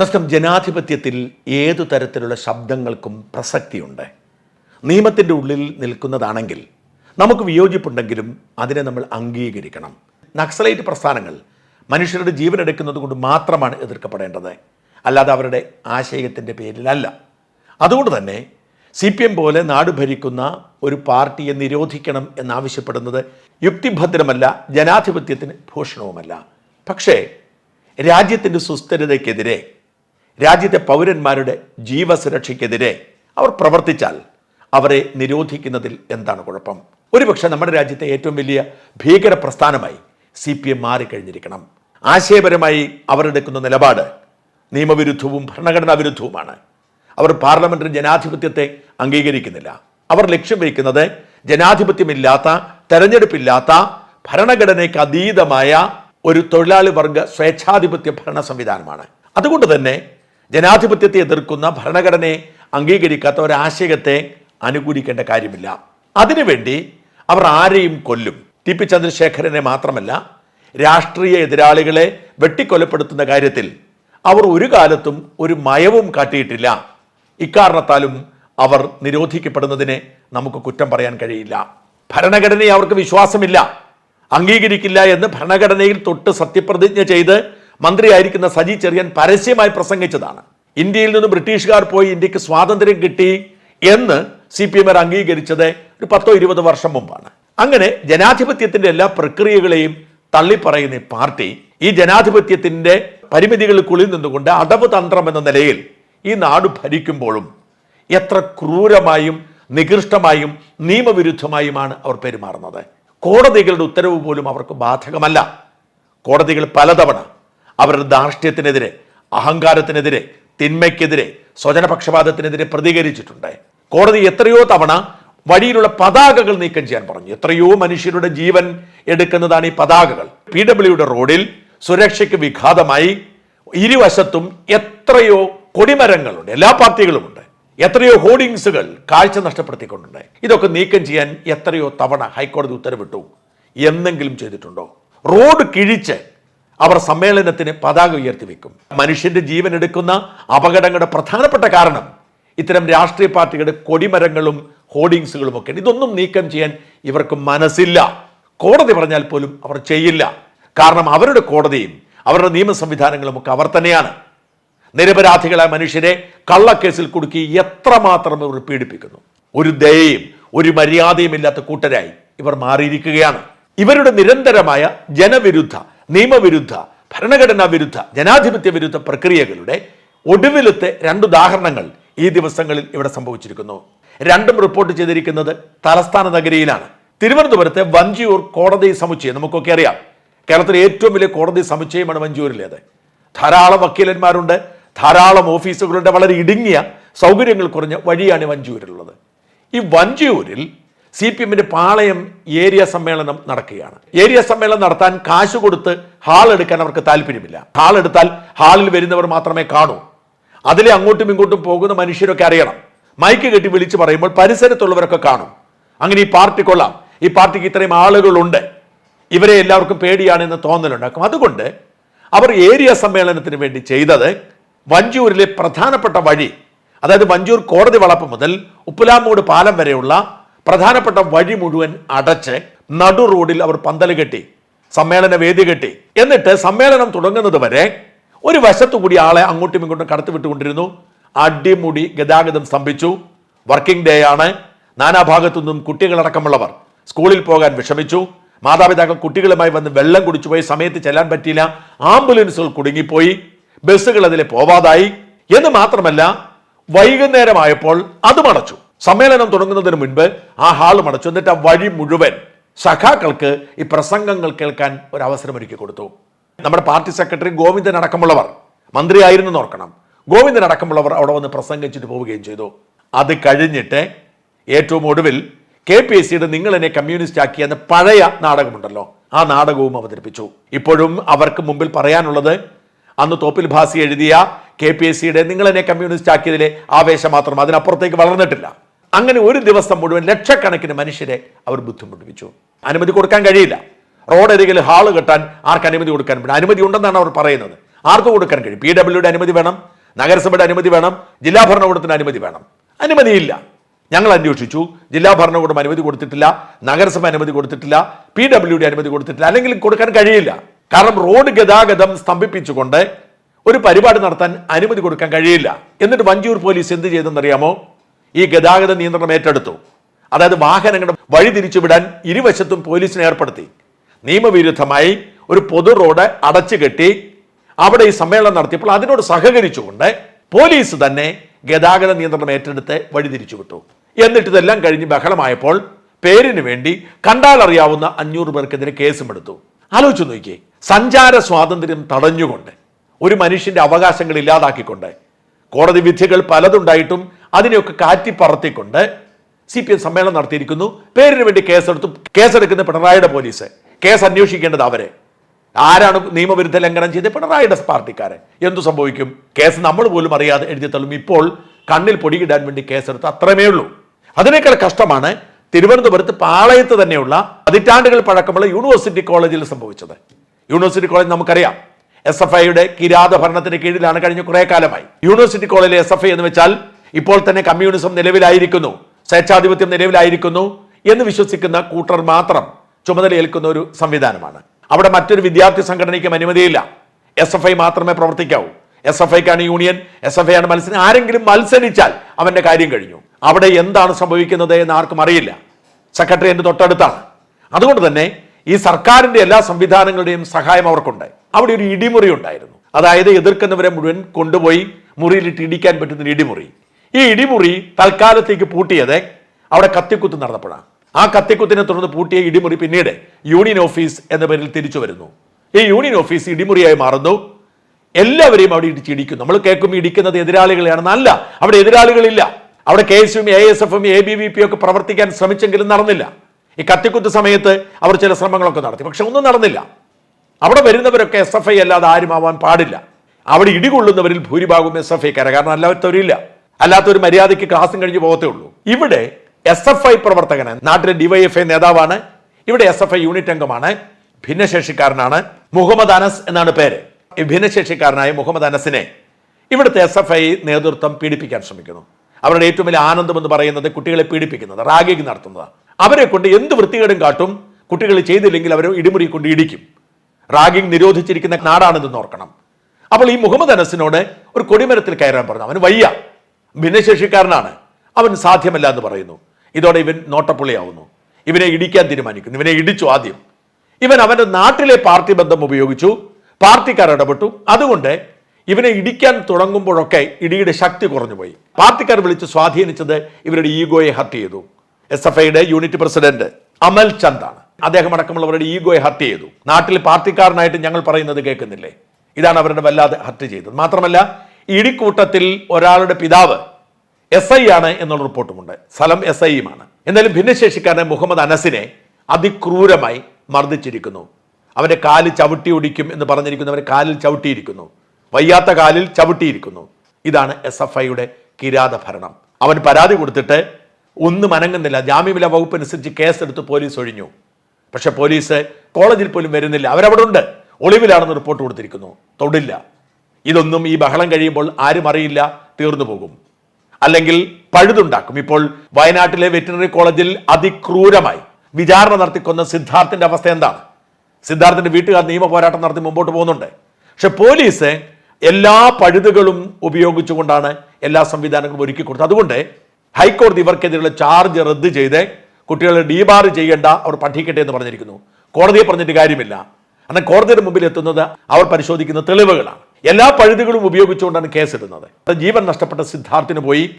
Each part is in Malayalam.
നഷ്ടം ജനാധിപത്യത്തിൽ ഏതു തരത്തിലുള്ള ശബ്ദങ്ങൾക്കും പ്രസക്തിയുണ്ട്. നിയമത്തിന്റെ ഉള്ളിൽ നിൽക്കുന്നതാണെങ്കിൽ നമുക്ക് വിയോജിപ്പുണ്ടെങ്കിലും അതിനെ നമ്മൾ അംഗീകരിക്കണം. നക്സലൈറ്റ് പ്രസ്ഥാനങ്ങൾ മനുഷ്യരുടെ ജീവൻ എടുക്കുന്നത് കൊണ്ട് മാത്രമാണ് എതിർക്കപ്പെടേണ്ടത്. അല്ലാതെ അവരുടെ ആശയത്തിന്റെ പേരിലല്ല. അതുകൊണ്ട് തന്നെ സി പി എം പോലെ നാട് ഭരിക്കുന്ന ഒരു പാർട്ടിയെ നിരോധിക്കണം എന്നാവശ്യപ്പെടുന്നത് യുക്തിഭദ്രമല്ല ജനാധിപത്യത്തിന് ഭൂഷണവുമല്ല. പക്ഷേ രാജ്യത്തിന്റെ സുസ്ഥിരതയ്ക്കെതിരെ രാജ്യത്തെ പൗരന്മാരുടെ ജീവസുരക്ഷയ്ക്കെതിരെ അവർ പ്രവർത്തിച്ചാൽ അവരെ നിരോധിക്കുന്നതിൽ എന്താണ് കുഴപ്പം? ഒരുപക്ഷെ നമ്മുടെ രാജ്യത്തെ ഏറ്റവും വലിയ ഭീകര പ്രസ്ഥാനമായി സി പി എം മാറിക്കഴിഞ്ഞിരിക്കണം. ആശയപരമായി അവരെടുക്കുന്ന നിലപാട് നിയമവിരുദ്ധവും ഭരണഘടനാ വിരുദ്ധവുമാണ്. അവർ പാർലമെന്ററി ജനാധിപത്യത്തെ അംഗീകരിക്കുന്നില്ല. അവർ ലക്ഷ്യം വയ്ക്കുന്നത് ജനാധിപത്യമില്ലാത്ത തെരഞ്ഞെടുപ്പില്ലാത്ത ഭരണഘടനയ്ക്ക് അതീതമായ ഒരു തൊഴിലാളി വർഗ സ്വേച്ഛാധിപത്യ ഭരണ സംവിധാനമാണ്. അതുകൊണ്ട് തന്നെ ജനാധിപത്യത്തെ എതിർക്കുന്ന ഭരണഘടനയെ അംഗീകരിക്കാത്ത ഒരാശയത്തെ അനുകൂലിക്കേണ്ട കാര്യമില്ല. അതിനുവേണ്ടി അവർ ആരെയും കൊല്ലും. ടി പി ചന്ദ്രശേഖരനെ മാത്രമല്ല രാഷ്ട്രീയ എതിരാളികളെ വെട്ടിക്കൊലപ്പെടുത്തുന്ന കാര്യത്തിൽ അവർ ഒരു കാലത്തും ഒരു മയവും കാട്ടിയിട്ടില്ല. ഇക്കാരണത്താലും അവർ നിരോധിക്കപ്പെടുന്നതിനെ നമുക്ക് കുറ്റം പറയാൻ കഴിയില്ല. ഭരണഘടനയെ അവർക്ക് വിശ്വാസമില്ല. അംഗീകരിക്കില്ല എന്ന് ഭരണഘടനയിൽ തൊട്ട് സത്യപ്രതിജ്ഞ ചെയ്ത് മന്ത്രിയായിരിക്കുന്ന സജി ചെറിയൻ പരസ്യമായി പ്രസംഗിച്ചതാണ്. ഇന്ത്യയിൽ നിന്ന് ബ്രിട്ടീഷുകാർ പോയി ഇന്ത്യയ്ക്ക് സ്വാതന്ത്ര്യം കിട്ടി എന്ന് സി പി എം അംഗീകരിച്ചത് ഒരു പത്തോ ഇരുപത് വർഷം മുമ്പാണ്. അങ്ങനെ ജനാധിപത്യത്തിന്റെ എല്ലാ പ്രക്രിയകളെയും തള്ളിപ്പറയുന്ന പാർട്ടി ഈ ജനാധിപത്യത്തിന്റെ പരിമിതികൾക്കുള്ളിൽ നിന്നുകൊണ്ട് അടവ് തന്ത്രം എന്ന നിലയിൽ ഈ നാട് ഭരിക്കുമ്പോഴും എത്ര ക്രൂരമായും നികൃഷ്ടമായും നിയമവിരുദ്ധമായുമാണ് അവർ പെരുമാറുന്നത്. കോടതികളുടെ ഉത്തരവ് പോലും അവർക്ക് ബാധകമല്ല. കോടതികൾ പലതവണ അവരുടെ ധാർഷ്ട്യത്തിനെതിരെ അഹങ്കാരത്തിനെതിരെ തിന്മയ്ക്കെതിരെ സ്വജനപക്ഷപാതത്തിനെതിരെ പ്രതികരിച്ചിട്ടുണ്ട്. കോടതി എത്രയോ തവണ വഴിയിലുള്ള പതാകകൾ നീക്കം ചെയ്യാൻ പറഞ്ഞു. എത്രയോ മനുഷ്യരുടെ ജീവൻ എടുക്കുന്നതാണ് ഈ പതാകകൾ. പി ഡബ്ല്യുടെ റോഡിൽ സുരക്ഷയ്ക്ക് വിഘാതമായി ഇരുവശത്തും എത്രയോ കൊടിമരങ്ങളുണ്ട്. എല്ലാ പാർട്ടികളുമുണ്ട്. എത്രയോ ഹോർഡിങ്സുകൾ കാഴ്ച നഷ്ടപ്പെടുത്തിക്കൊണ്ടുണ്ട്. ഇതൊക്കെ നീക്കം ചെയ്യാൻ എത്രയോ തവണ ഹൈക്കോടതി ഉത്തരവിട്ടു. എന്തെങ്കിലും ചെയ്തിട്ടുണ്ടോ? റോഡ് കിഴിച്ച് അവർ സമ്മേളനത്തിന് പതാക ഉയർത്തി വെക്കും. മനുഷ്യന്റെ ജീവൻ എടുക്കുന്ന അപകടങ്ങളുടെ പ്രധാനപ്പെട്ട കാരണം ഇത്തരം രാഷ്ട്രീയ പാർട്ടികളുടെ കൊടിമരങ്ങളും ഹോർഡിങ്സുകളും ഒക്കെ ഇതൊന്നും നീക്കം ചെയ്യാൻ ഇവർക്ക് മനസ്സില്ല. കോടതി പറഞ്ഞാൽ പോലും അവർ ചെയ്യില്ല. കാരണം അവരുടെ കോടതിയും അവരുടെ നിയമ സംവിധാനങ്ങളും ഒക്കെ അവർ തന്നെയാണ്. നിരപരാധികളായ മനുഷ്യരെ കള്ളക്കേസിൽ കുടുക്കി എത്രമാത്രം ഇവർ പീഡിപ്പിക്കുന്നു. ഒരു ദയയും ഒരു മര്യാദയും ഇല്ലാത്ത കൂട്ടരായി ഇവർ മാറിയിരിക്കുകയാണ്. ഇവരുടെ നിരന്തരമായ ജനവിരുദ്ധ നിയമവിരുദ്ധ ഭരണഘടനാ വിരുദ്ധ ജനാധിപത്യ വിരുദ്ധ പ്രക്രിയകളുടെ ഒടുവിലത്തെ രണ്ടുദാഹരണങ്ങൾ ഈ ദിവസങ്ങളിൽ ഇവിടെ സംഭവിച്ചിരിക്കുന്നു. രണ്ടും റിപ്പോർട്ട് ചെയ്തിരിക്കുന്നത് തലസ്ഥാന നഗരിയിലാണ്. തിരുവനന്തപുരത്തെ വഞ്ചിയൂർ കോടതി സമുച്ചയം നമുക്കൊക്കെ അറിയാം. കേരളത്തിലെ ഏറ്റവും വലിയ കോടതി സമുച്ചയമാണ് വഞ്ചിയൂരിലേത്. ധാരാളം വക്കീലന്മാരുണ്ട് ധാരാളം ഓഫീസുകളുണ്ട് വളരെ ഇടുങ്ങിയ സൗകര്യങ്ങൾ കുറഞ്ഞ വഴിയാണ് വഞ്ചിയൂരിലുള്ളത്. ഈ വഞ്ചിയൂരിൽ സി പി എമ്മിന്റെ പാളയം ഏരിയ സമ്മേളനം നടക്കുകയാണ്. ഏരിയ സമ്മേളനം നടത്താൻ കാശ് കൊടുത്ത് ഹാൾ എടുക്കാൻ അവർക്ക് താല്പര്യമില്ല. ഹാൾ എടുത്താൽ ഹാളിൽ വരുന്നവർ മാത്രമേ കാണൂ. അതിലെ അങ്ങോട്ടും ഇങ്ങോട്ടും പോകുന്ന മനുഷ്യരൊക്കെ അറിയണം. മൈക്ക് കെട്ടി വിളിച്ച് പറയുമ്പോൾ പരിസരത്തുള്ളവരൊക്കെ കാണും. അങ്ങനെ ഈ പാർട്ടി കൊള്ളാം. ഈ പാർട്ടിക്ക് ഇത്രയും ആളുകളുണ്ട്. ഇവരെ എല്ലാവർക്കും പേടിയാണെന്ന് തോന്നലുണ്ടാക്കും. അതുകൊണ്ട് അവർ ഏരിയ സമ്മേളനത്തിന് വേണ്ടി ചെയ്തത് വഞ്ചൂരിലെ പ്രധാനപ്പെട്ട വഴി അതായത് വഞ്ചൂർ കോടതി വളപ്പ് മുതൽ ഉപ്പുലാമൂട് പാലം വരെയുള്ള പ്രധാനപ്പെട്ട വഴി മുഴുവൻ അടച്ച് നടു റോഡിൽ അവർ പന്തൽ കെട്ടി സമ്മേളന വേദി കെട്ടി. എന്നിട്ട് സമ്മേളനം തുടങ്ങുന്നത് വരെ ഒരു വശത്തു കൂടി ആളെ അങ്ങോട്ടും ഇങ്ങോട്ടും കടത്തിവിട്ടുകൊണ്ടിരുന്നു അടിമുടി ഗതാഗതം സ്തംഭിച്ചു. വർക്കിംഗ് ഡേ ആണ്. നാനാഭാഗത്തു നിന്നും കുട്ടികളടക്കമുള്ളവർ സ്കൂളിൽ പോകാൻ വിഷമിച്ചു. മാതാപിതാക്കൾ കുട്ടികളുമായി വന്ന് വെള്ളം കുടിച്ചു പോയി സമയത്ത് ചെല്ലാൻ പറ്റിയില്ല. ആംബുലൻസുകൾ കുടുങ്ങിപ്പോയി. ബസ്സുകൾ അതിലെ പോവാതായി. എന്ന് മാത്രമല്ല വൈകുന്നേരമായപ്പോൾ അതും അടച്ചു സമ്മേളനം തുടങ്ങുന്നതിന് മുൻപ് ആ ഹാൾ മടച്ചു. എന്നിട്ട് ആ വഴി മുഴുവൻ സഖാക്കൾക്ക് ഈ പ്രസംഗങ്ങൾ കേൾക്കാൻ ഒരു അവസരം ഒരുക്കി കൊടുത്തു. നമ്മുടെ പാർട്ടി സെക്രട്ടറി ഗോവിന്ദൻ അടക്കമുള്ളവർ മന്ത്രിയായിരുന്നു ഓർക്കണം. ഗോവിന്ദൻ അടക്കമുള്ളവർ അവിടെ വന്ന് പ്രസംഗിച്ചിട്ട് പോവുകയും ചെയ്തു. അത് കഴിഞ്ഞിട്ട് ഏറ്റവും ഒടുവിൽ കെ പി എസ് സിയുടെ നിങ്ങൾ എന്നെ കമ്മ്യൂണിസ്റ്റ് ആക്കി എന്ന പഴയ നാടകമുണ്ടല്ലോ ആ നാടകവും അവതരിപ്പിച്ചു. ഇപ്പോഴും അവർക്ക് മുമ്പിൽ പറയാനുള്ളത് അന്ന് തോപ്പിൽ ഭാസി എഴുതിയ കെ പി എസ് സിയുടെ നിങ്ങൾ എന്നെ കമ്മ്യൂണിസ്റ്റ് ആക്കിയതിലെ ആവേശം മാത്രം അതിനപ്പുറത്തേക്ക് വളർന്നിട്ടില്ല. അങ്ങനെ ഒരു ദിവസം മുഴുവൻ ലക്ഷക്കണക്കിന് മനുഷ്യരെ അവർ ബുദ്ധിമുട്ടിപ്പിച്ചു. അനുമതി കൊടുക്കാൻ കഴിയില്ല. റോഡരികിൽ ഹാൾ കെട്ടാൻ ആർക്ക് അനുമതി കൊടുക്കാൻ പറ്റും അനുമതി ഉണ്ടെന്നാണ് അവർ പറയുന്നത്. ആർക്ക് കൊടുക്കാൻ കഴിയും? പി ഡബ്ല്യുടെ അനുമതി വേണം നഗരസഭയുടെ അനുമതി വേണം ജില്ലാ ഭരണകൂടത്തിന് അനുമതി വേണം. അനുമതിയില്ല. ഞങ്ങൾ അന്വേഷിച്ചു. ജില്ലാ ഭരണകൂടം അനുമതി കൊടുത്തിട്ടില്ല നഗരസഭ അനുമതി കൊടുത്തിട്ടില്ല പി ഡബ്ല്യുടെ അനുമതി കൊടുത്തിട്ടില്ല. അല്ലെങ്കിൽ കൊടുക്കാൻ കഴിയില്ല. കാരണം റോഡ് ഗതാഗതം സ്തംഭിപ്പിച്ചുകൊണ്ട് ഒരു പരിപാടി നടത്താൻ അനുമതി കൊടുക്കാൻ കഴിയില്ല. എന്നിട്ട് വഞ്ചിയൂർ പോലീസ് എന്ത് ചെയ്തെന്നറിയാമോ? ഈ ഗതാഗത നിയന്ത്രണം ഏറ്റെടുത്തു. അതായത് വാഹനങ്ങളുടെ വഴി തിരിച്ചുവിടാൻ ഇരുവശത്തും പോലീസിനെ ഏർപ്പെടുത്തി. നിയമവിരുദ്ധമായി ഒരു പൊതു റോഡ് അടച്ചു കെട്ടി അവിടെ ഈ സമ്മേളനം നടത്തിയപ്പോൾ അതിനോട് സഹകരിച്ചുകൊണ്ട് പോലീസ് തന്നെ ഗതാഗത നിയന്ത്രണം ഏറ്റെടുത്ത് വഴിതിരിച്ചു വിട്ടു എന്നിട്ട് ഇതെല്ലാം കഴിഞ്ഞ് ബഹളമായപ്പോൾ പേരിന് വേണ്ടി കണ്ടാൽ അറിയാവുന്ന അഞ്ഞൂറ് പേർക്കെതിരെ കേസും എടുത്തു. ആലോചിച്ചു നോക്കിയേ സഞ്ചാര സ്വാതന്ത്ര്യം തടഞ്ഞുകൊണ്ട് ഒരു മനുഷ്യന്റെ അവകാശങ്ങൾ ഇല്ലാതാക്കിക്കൊണ്ട് കോടതി വിധികൾ പലതുണ്ടായിട്ടും അതിനെയൊക്കെ കാറ്റിപ്പറത്തിക്കൊണ്ട് സി പി എം സമ്മേളനം നടത്തിയിരിക്കുന്നു. പേരിന് വേണ്ടി കേസെടുത്തു. കേസെടുക്കുന്ന പിണറായിയുടെ പോലീസ്. കേസ് അന്വേഷിക്കേണ്ടത് അവരെ. ആരാണ് നിയമവിരുദ്ധ ലംഘനം ചെയ്ത് പിണറായിയുടെ പാർട്ടിക്കാരെ. എന്തു സംഭവിക്കും? കേസ് നമ്മൾ പോലും അറിയാതെ എഴുതി തള്ളും. ഇപ്പോൾ കണ്ണിൽ പൊടിയിടാൻ വേണ്ടി കേസെടുത്ത് അത്രമേ ഉള്ളൂ. അതിനേക്കാൾ കഷ്ടമാണ് തിരുവനന്തപുരത്ത് പാളയത്ത് തന്നെയുള്ള പതിറ്റാണ്ടുകൾ പഴക്കമുള്ള യൂണിവേഴ്സിറ്റി കോളേജിൽ സംഭവിച്ചത്. യൂണിവേഴ്സിറ്റി കോളേജ് നമുക്കറിയാം. എസ് എഫ് ഐയുടെ കിരാത ഭരണത്തിന് കീഴിലാണ് കഴിഞ്ഞ കുറേ കാലമായി. യൂണിവേഴ്സിറ്റി കോളേജിലെ എസ് എഫ് ഐ എന്ന് വെച്ചാൽ ഇപ്പോൾ തന്നെ കമ്മ്യൂണിസം നിലവിലായിരിക്കുന്നു സ്വേച്ഛാധിപത്യം നിലവിലായിരിക്കുന്നു എന്ന് വിശ്വസിക്കുന്ന കൂട്ടർ മാത്രം ചുമതലയേൽക്കുന്ന ഒരു സംവിധാനമാണ്. അവിടെ മറ്റൊരു വിദ്യാർത്ഥി സംഘടനയ്ക്കും അനുമതിയില്ല. എസ് എഫ് ഐ മാത്രമേ പ്രവർത്തിക്കാവൂ. എസ് എഫ് ഐക്കാണ് യൂണിയൻ എസ് എഫ് ഐ ആണ് മത്സരം ആരെങ്കിലും മത്സരിച്ചാൽ അവന്റെ കാര്യം കഴിഞ്ഞു. അവിടെ എന്താണ് സംഭവിക്കുന്നത് എന്ന് ആർക്കും അറിയില്ല. സെക്രട്ടറിയേറ്റ് തൊട്ടടുത്താണ്. അതുകൊണ്ട് തന്നെ ഈ സർക്കാരിന്റെ എല്ലാ സംവിധാനങ്ങളുടെയും സഹായം അവർക്കുണ്ട്. അവിടെ ഒരു ഇടിമുറി ഉണ്ടായിരുന്നു. അതായത് എതിർക്കുന്നവരെ മുഴുവൻ കൊണ്ടുപോയി മുറിയിലിട്ട് ഇടിക്കാൻ പറ്റുന്ന ഇടിമുറി. ഈ ഇടിമുറി തൽക്കാലത്തേക്ക് പൂട്ടിയത് അവിടെ കത്തിക്കുത്ത് നടന്നപ്പോഴാണ്. ആ കത്തിക്കുത്തിനെ തുടർന്ന് പൂട്ടിയ ഇടിമുറി പിന്നീട് യൂണിയൻ ഓഫീസ് എന്ന പേരിൽ തിരിച്ചു വരുന്നു. ഈ യൂണിയൻ ഓഫീസ് ഇടിമുറിയായി മാറുന്നു. എല്ലാവരെയും അവിടെ ഇടിച്ചിടിക്കും നമ്മൾ കേൾക്കും ഇടിക്കുന്നത് എതിരാളികളെയാണെന്ന് അല്ല അവിടെ എതിരാളികളില്ല. അവിടെ കെ എസ് യും A S A B V P ഒക്കെ പ്രവർത്തിക്കാൻ ശ്രമിച്ചെങ്കിലും നടന്നില്ല. ഈ കത്തിക്കുത്ത് സമയത്ത് അവർ ചില ശ്രമങ്ങളൊക്കെ നടത്തി. പക്ഷെ ഒന്നും നടന്നില്ല. അവിടെ വരുന്നവരൊക്കെ എസ് എഫ് ഐ അല്ലാതെ ആരും ആവാൻ പാടില്ല. അവിടെ ഇടികൊള്ളുന്നവരിൽ ഭൂരിഭാഗവും എസ് എഫ് ഐക്കാരാണ് കാരണം അല്ലാത്തവരില്ല. അല്ലാത്തൊരു മര്യാദയ്ക്ക് ക്ലാസ്സും കഴിഞ്ഞ് പോകത്തേ ഉള്ളൂ. ഇവിടെ എസ് എഫ് ഐ പ്രവർത്തകന് നാട്ടിലെ ഡിവൈഎഫ്ഐ നേതാവാണ്. ഇവിടെ എസ് എഫ് ഐ യൂണിറ്റ് അംഗമാണ്. ഭിന്നശേഷിക്കാരനാണ്. മുഹമ്മദ് അനസ് എന്നാണ് പേര്. ഭിന്നശേഷിക്കാരനായ മുഹമ്മദ് അനസിനെ ഇവിടുത്തെ എസ് എഫ് ഐ നേതൃത്വം പീഡിപ്പിക്കാൻ ശ്രമിക്കുന്നു. അവരുടെ ഏറ്റവും വലിയ ആനന്ദം എന്ന് പറയുന്നത് കുട്ടികളെ പീഡിപ്പിക്കുന്നത് റാഗിങ് നടത്തുന്നത്. അവരെ കൊണ്ട് എന്ത് വൃത്തികേടും കാട്ടും കുട്ടികൾ ചെയ്തില്ലെങ്കിൽ അവരെ ഇടിമുറി കൊണ്ട് ഇടിക്കും. റാഗിങ് നിരോധിച്ചിരിക്കുന്ന നാടാണെന്ന് ഓർക്കണം. അപ്പോൾ ഈ മുഹമ്മദ് അനസിനോട് ഒരു കൊടിമരത്തിൽ കയറാൻ പറഞ്ഞു. അവന് വയ്യ. ഭിന്നശേഷിക്കാരനാണ്. അവൻ സാധ്യമല്ല എന്ന് പറയുന്നു. ഇതോടെ ഇവൻ നോട്ടപ്പുള്ളിയാവുന്നു. ഇവനെ ഇടിക്കാൻ തീരുമാനിക്കുന്നു. ഇവനെ ഇടിച്ചു ആദ്യം. ഇവൻ അവന്റെ നാട്ടിലെ പാർട്ടി ബന്ധം ഉപയോഗിച്ചു. പാർട്ടിക്കാർ ഇടപെട്ടു. അതുകൊണ്ട് ഇവനെ ഇടിക്കാൻ തുടങ്ങുമ്പോഴൊക്കെ ഇടിയുടെ ശക്തി കുറഞ്ഞുപോയി. പാർട്ടിക്കാർ വിളിച്ച് സ്വാധീനിച്ചത് ഇവരുടെ ഈഗോയെ ഹർട്ട് ചെയ്തു. എസ് എഫ് ഐയുടെ യൂണിറ്റ് പ്രസിഡന്റ് അമൽ ചന്ദാണ്. അദ്ദേഹം അടക്കമുള്ളവരുടെ ഈഗോയെ ഹർട്ട് ചെയ്തു. നാട്ടിൽ പാർട്ടിക്കാരനായിട്ട് ഞങ്ങൾ പറയുന്നത് കേൾക്കുന്നില്ലേ? ഇതാണ് അവരുടെ വല്ലാതെ ഹർട്ട് ചെയ്തത്. മാത്രമല്ല ഇടിക്കൂട്ടത്തിൽ ഒരാളുടെ പിതാവ് എസ് ഐ ആണ് എന്നുള്ള റിപ്പോർട്ടുമുണ്ട്. സ്ഥലം എസ് ഐയുമാണ് എന്തായാലും ഭിന്നശേഷിക്കാരൻ മുഹമ്മദ് അനസിനെ അതിക്രൂരമായി മർദ്ദിച്ചിരിക്കുന്നു. അവന്റെ കാൽ ചവിട്ടി ഒടിക്കും എന്ന് പറഞ്ഞിരിക്കുന്നു. അവന്റെ കാലിൽ ചവിട്ടിയിരിക്കുന്നു. വയ്യാത്ത കാലിൽ ചവിട്ടിയിരിക്കുന്നു. ഇതാണ് എസ് എഫ് ഐയുടെ കിരാത ഭരണം. അവൻ പരാതി കൊടുത്തിട്ട് ഒന്നും അനങ്ങുന്നില്ല. ജാമ്യമില്ല വകുപ്പ് അനുസരിച്ച് കേസെടുത്ത് പോലീസ് ഒഴിഞ്ഞു. പക്ഷെ പോലീസ് കോളേജിൽ പോലും വരുന്നില്ല. അവരവിടെ ഉണ്ട്. ഒളിവിലാണെന്ന് റിപ്പോർട്ട് കൊടുത്തിരിക്കുന്നു. തൊടില്ല. ഇതൊന്നും ഈ ബഹളം കഴിയുമ്പോൾ ആരും അറിയില്ല തീർന്നു പോകും. അല്ലെങ്കിൽ പഴുതുണ്ടാക്കും. ഇപ്പോൾ വയനാട്ടിലെ വെറ്റിനറി കോളേജിൽ അതിക്രൂരമായി വിചാരണ നടത്തിക്കൊന്ന സിദ്ധാർത്ഥിന്റെ അവസ്ഥ എന്താണ്? സിദ്ധാർത്ഥിന്റെ വീട്ടുകാർ നിയമ പോരാട്ടം നടത്തി മുമ്പോട്ട് പോകുന്നുണ്ട്. പക്ഷെ പോലീസ് എല്ലാ പഴുതുകളും ഉപയോഗിച്ചുകൊണ്ടാണ് എല്ലാ സംവിധാനങ്ങളും ഒരുക്കി കൊടുത്തത്. അതുകൊണ്ട് ഹൈക്കോടതി ഇവർക്കെതിരെയുള്ള ചാർജ് റദ്ദ് ചെയ്ത് കുട്ടികളെ ഡീബാർ ചെയ്യേണ്ട അവർ പഠിക്കട്ടെ എന്ന് പറഞ്ഞിരിക്കുന്നു. കോടതിയെ പറഞ്ഞിട്ട് കാര്യമില്ല. കാരണം കോടതിയുടെ മുമ്പിൽ എത്തുന്നത് അവർ പരിശോധിക്കുന്ന തെളിവുകളാണ്. എല്ലാ പഴുതുകളും ഉപയോഗിച്ചുകൊണ്ടാണ് കേസിടുന്നത്. ജീവൻ നഷ്ടപ്പെട്ട സിദ്ധാർത്ഥിന് പോയി.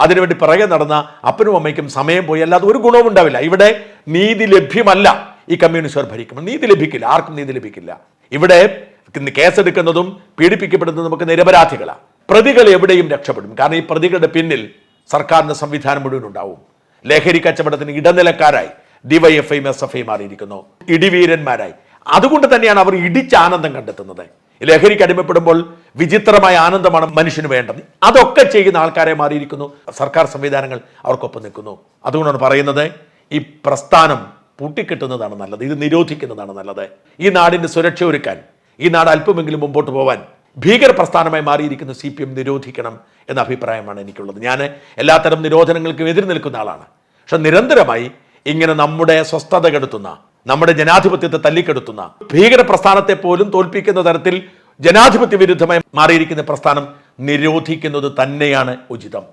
അതിനുവേണ്ടി പിറകെ നടന്ന അപ്പനും അമ്മയ്ക്കും സമയം പോയി. അല്ലാതെ ഒരു ഗുണവും ഉണ്ടാവില്ല. ഇവിടെ നീതി ലഭ്യമല്ല. ഈ കമ്മ്യൂണിസ്റ്റുകാർ ഭരിക്കുമ്പോൾ നീതി ലഭിക്കില്ല. ആർക്കും നീതി ലഭിക്കില്ല. ഇവിടെ കേസെടുക്കുന്നതും പീഡിപ്പിക്കപ്പെടുന്നതും നമുക്ക് നിരപരാധികളാണ്. പ്രതികൾ എവിടെയും രക്ഷപ്പെടും. കാരണം ഈ പ്രതികളുടെ പിന്നിൽ സർക്കാരിന്റെ സംവിധാനം മുഴുവൻ ഉണ്ടാവും. ലഹരി കച്ചവടത്തിന് ഇടനിലക്കാരായി. ഡിവൈഎഫ്ഐ എസ് എഫ് ഐ മാറിയിരിക്കുന്നു. ഇടിവീരന്മാരായി. അതുകൊണ്ട് തന്നെയാണ് അവർ ഇടിച്ച് ആനന്ദം കണ്ടെത്തുന്നത്. ലഹരിക്ക് അടിമപ്പെടുമ്പോൾ വിചിത്രമായ ആനന്ദമാണ് മനുഷ്യന് വേണ്ടത്. അതൊക്കെ ചെയ്യുന്ന ആൾക്കാരെ മാറിയിരിക്കുന്നു. സർക്കാർ സംവിധാനങ്ങൾ അവർക്കൊപ്പം നിൽക്കുന്നു. അതുകൊണ്ടാണ് പറയുന്നത് ഈ പ്രസ്ഥാനം പൂട്ടിക്കെട്ടുന്നതാണ് നല്ലത്. ഇത് നിരോധിക്കുന്നതാണ് നല്ലത്. ഈ നാടിന്റെ സുരക്ഷ ഒരുക്കാൻ ഈ നാട് അല്പമെങ്കിലും മുമ്പോട്ട് പോവാൻ ഭീകര പ്രസ്ഥാനമായി മാറിയിരിക്കുന്ന സി പി എം നിരോധിക്കണം എന്ന അഭിപ്രായമാണ് എനിക്കുള്ളത്. ഞാൻ എല്ലാത്തരം നിരോധനങ്ങൾക്കും എതിർ നിൽക്കുന്ന ആളാണ്. പക്ഷെ നിരന്തരമായി ഇങ്ങനെ നമ്മുടെ സ്വസ്ഥത കെടുത്തുന്ന നമ്മുടെ ജനാധിപത്യത്തെ തല്ലിക്കെടുത്തുന്ന ഭീകര പ്രസ്ഥാനത്തെ പോലും തോൽപ്പിക്കുന്ന തരത്തിൽ ജനാധിപത്യ വിരുദ്ധമായി മാറിയിരിക്കുന്ന പ്രസ്ഥാനം നിരോധിക്കുന്നത് തന്നെയാണ് ഉചിതം.